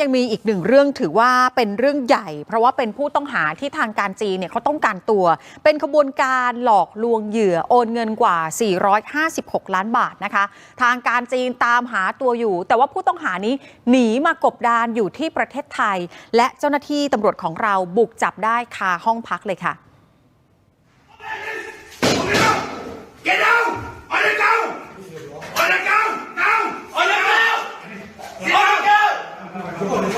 ยังมีอีกหนึ่งเรื่องถือว่าเป็นเรื่องใหญ่ เพราะว่าเป็นผู้ต้องหาที่ทางการจีนเนี่ยเขาต้องการตัว เป็นขบวนการหลอกลวงเหยื่อโอนเงินกว่า 456 ล้านบาทนะคะ ทางการจีนตามหาตัวอยู่ แต่ว่าผู้ต้องหานี้หนีมากบดานอยู่ที่ประเทศไทย และเจ้าหน้าที่ตำรวจของเราบุกจับได้คาห้องพักเลยค่ะ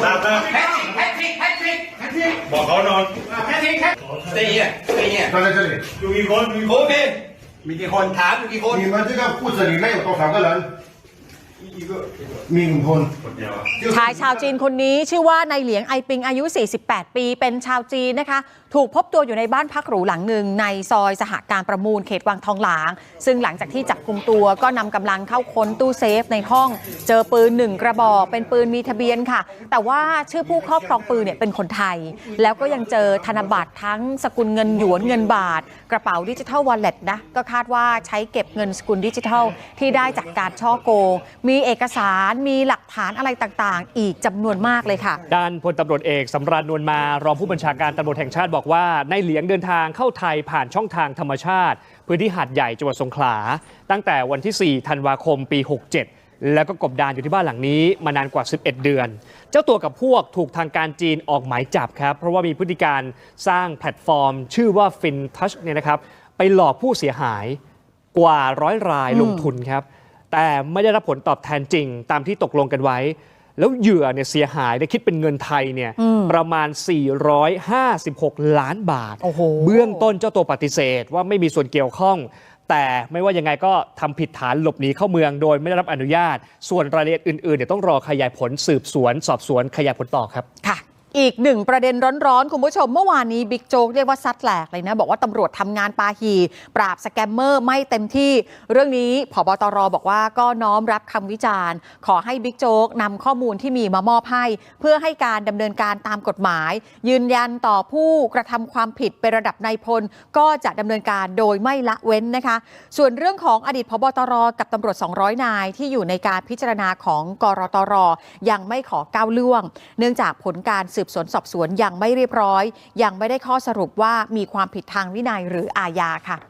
ตามนะแพทริกแพทริกแพทริกแพทริกบอกเขานอนแพทริกแพทริกตีอะตีอะตอนนี้ตอนนี้อยู่กี่คนมีโอเคมีกี่คนถามอยู่กี่คนมีมันที่ก็พูดสนิทไม่อยู่ตรงสามก็เลย วอะชายชาวจีนคนนี้ชื่อว่านายเหลียงไอปิงอายุ 48 ปี เป็นชาวจีนนะคะ ถูกพบตัวอยู่ในบ้านพักหรูหลังหนึ่งในซอยสหการประมูลเขตวังทองหลาง ซึ่งหลังจากที่จับกลุ่มตัวก็นำกำลังเข้าค้นตู้เซฟในห้อง เจอปืนหนึ่งกระบอก เป็นปืนมีทะเบียนค่ะ แต่ว่าชื่อผู้ครอบครองปืนเนี่ยเป็นคนไทย แล้วก็ยังเจอธนบัตรทั้งสกุลเงินหยวนเงินบาท กระเป๋าดิจิทัลวอลเล็ตนะก็คาดว่าใช้เก็บเงินสกุลดิจิทัลที่ได้จากการช่อโกงมีเอกสารมีหลักฐานอะไรต่างๆ อีกจำนวนมากเลยค่ะ ด้านพลตำรวจเอกสำราญนวลมารองผู้บัญชาการตำรวจแห่งชาติบอกว่าในเหลียงเดินทางเข้าไทยผ่านช่องทางธรรมชาติ พื้นที่หาดใหญ่จังหวัดสงขลา ตั้งแต่วันที่ 4 ธันวาคมปี 67 แล้วก็กบดานอยู่ที่บ้านหลังนี้มานานกว่า 11 เดือน เจ้าตัวกับพวกถูกทางการจีนออกหมายจับครับ เพราะว่ามีพฤติการสร้างแพลตฟอร์ม ชื่อว่า FinTouch เนี่ยนะครับไปหลอกผู้เสียหายกว่าร้อยรายลงทุนครับ แต่ไม่ได้รับผลตอบแทนจริง ตามที่ตกลงกันไว้ แล้วเหยื่อเนี่ยเสียหายได้คิดเป็นเงินไทยเนี่ยประมาณ 456 ล้านบาทโอ้โหเบื้องต้นเจ้าตัวปฏิเสธว่าไม่มีส่วนเกี่ยวข้องแต่ไม่ว่ายังไงก็ทำผิดฐานหลบหนีเข้าเมืองโดยไม่ได้รับอนุญาต ส่วนรายละเอียดอื่นๆเดี๋ยวต้องรอขยายผลสืบสวน สอบสวนขยายผลต่อครับ ค่ะ อีกหนึ่งประเด็นร้อนๆ คุณผู้ชมเมื่อวานนี้บิ๊กโจ๊กเรียกว่าซัดแหลกเลยนะ บอกว่าตำรวจทำงานปาหี ปราบสแกมเมอร์ไม่เต็มที่ เรื่องนี้ผบตรบอกว่าก็น้อมรับคำวิจารณ์ ขอให้บิ๊กโจ๊กนำข้อมูลที่มีมามอบให้ เพื่อให้การดำเนินการตามกฎหมาย ยืนยันต่อผู้กระทำความผิดเป็นระดับนายพล ก็จะดำเนินการโดยไม่ละเว้นนะคะ ส่วนเรื่องของอดีตพบตรกับตำรวจ 200 นาย ที่อยู่ในการพิจารณาของกรตรยังไม่ขอก้าวล่วง เนื่องจากผลการสืบสวนสอบสวนยังไม่เรียบร้อย ยังไม่ได้ข้อสรุปว่ามีความผิดทางวินัยหรืออาญาค่ะ